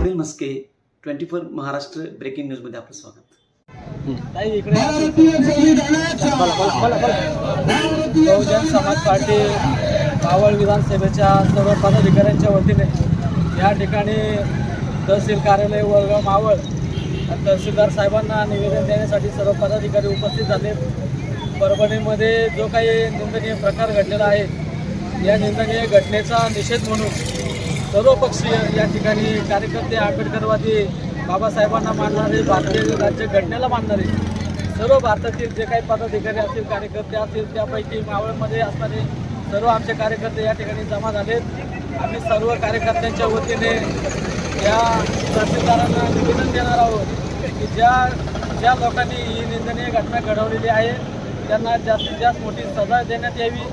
Swapnil Maske twenty four Maharashtra breaking न्यूजमध्ये आपलं स्वागत. बहुजन समाज पार्टी मावळ विधानसभेच्या सर्व पदाधिकाऱ्यांच्या वतीने या ठिकाणी तहसील कार्यालय वळगाव मावळ तहसीलदार साहेबांना निवेदन देण्यासाठी सर्व पदाधिकारी उपस्थित झाले. परभणीमध्ये जो काही निंदनीय प्रकार घडलेला आहे या निंदनीय घटनेचा निषेध म्हणून सर्वपक्षीय या ठिकाणी कार्यकर्ते आंबेडकरवादी बाबासाहेबांना मानणारे भारतीय राज्य घटनेला मानणारे सर्व भारतातील जे काही पदाधिकारी असतील कार्यकर्ते असतील त्यापैकी मावळमध्ये असणारे सर्व आमचे कार्यकर्ते या ठिकाणी जमा झालेत. आम्ही सर्व कार्यकर्त्यांच्या वतीने या तहसीलदारांना निवेदन देणार आहोत की ज्या ज्या लोकांनी ही निंदनीय घटना घडवलेली आहे त्यांना जास्तीत जास्त मोठी सजा देण्यात यावी.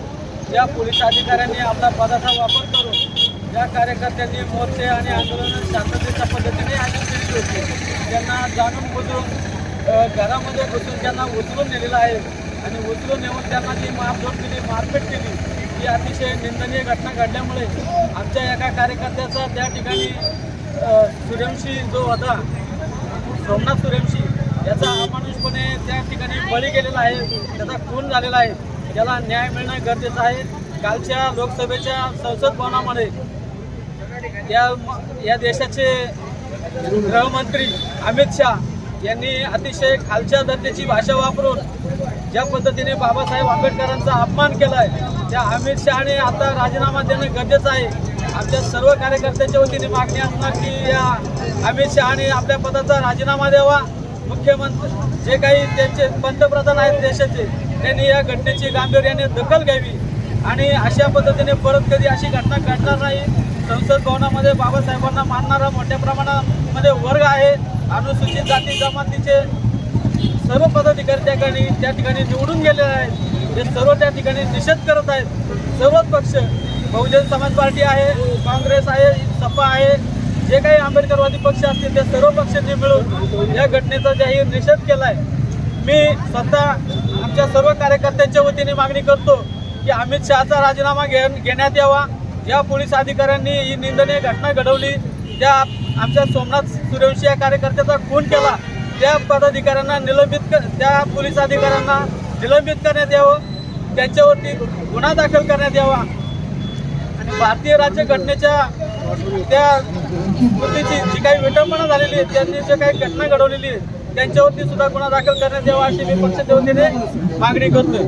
ज्या पोलीस अधिकाऱ्यांनी आपला पदाचा वापर करून ज्या कार्यकर्त्यांनी मोर्चे आणि आंदोलन शांततेच्या पद्धतीने आयोजित केली होती. त्यांना जाणून बुजून घरामध्ये बसून त्यांना उचलून नेलेलं आहे. आणि उचलून नेऊन त्यांना जी मारझोड केली मारपीट केली ही अतिशय निंदनीय घटना घडल्यामुळे आमच्या एका कार्यकर्त्याचा त्या ठिकाणी अ, सूर्यवंशी जो होता सोमनाथ सूर्यवंशी याचा अमानुषपणे त्या ठिकाणी बळी गेलेला आहे. त्याचा खून झालेला आहे. त्याला न्याय मिळणं गरजेचं आहे. कालच्या लोकसभेच्या संसद भवनामध्ये या या देशाचे गृहमंत्री अमित शाह यांनी अतिशय खालच्या दर्जाची भाषा वापरून ज्या पद्धतीने बाबासाहेब आंबेडकरांचा अपमान केला आहे त्या अमित शहाने आता राजीनामा देणं गरजेचं आहे. आमच्या सर्व कार्यकर्त्यांच्या वतीने मागणी असणार की या अमित शहाने आपल्या पदाचा राजीनामा द्यावा. मुख्यमंत्री जे काही त्यांचे पंतप्रधान आहेत देशाचे त्यांनी या घटनेची गांभीर्याने दखल घ्यावी आणि अशा पद्धतीने परत कधी अशी घटना घडणार नाही. संसद भवनामध्ये बाबासाहेबांना मानणारा मोठ्या प्रमाणामध्ये वर्ग आहे. अनुसूचित जाती जमातीचे सर्व पदाधिकारी त्या ठिकाणी त्या ठिकाणी निवडून गेलेले आहेत. ते सर्व त्या ठिकाणी निषेध करत आहेत. सर्वच पक्ष बहुजन समाज पार्टी आहे काँग्रेस आहे सपा आहे जे काही आंबेडकरवादी पक्ष असतील त्या सर्व पक्षांनी मिळून या घटनेचा जाहीर निषेध केला आहे मी स्वतः आमच्या सर्व कार्यकर्त्यांच्या वतीने मागणी करतो की अमित शहाचा राजीनामा घे घेण्यात यावा. ज्या पोलीस अधिकाऱ्यांनी ही निंदनीय घटना घडवली. ज्या आमच्या सोमनाथ सूर्यवंशी या कार्यकर्त्याचा खून केला त्या पदाधिकाऱ्यांना निलंबित कर त्या पोलीस अधिकाऱ्यांना निलंबित करण्यात यावं त्यांच्यावरती गुन्हा दाखल करण्यात यावा. आणि भारतीय राज्य घटनेच्या त्या कृतीची जी काही विटंबना झालेली आहे त्यांनी जे काही घटना घडवलेली आहे त्यांच्यावरती सुद्धा गुन्हा दाखल करण्यात यावा अशी मी पक्षाच्या वतीने मागणी करतोय.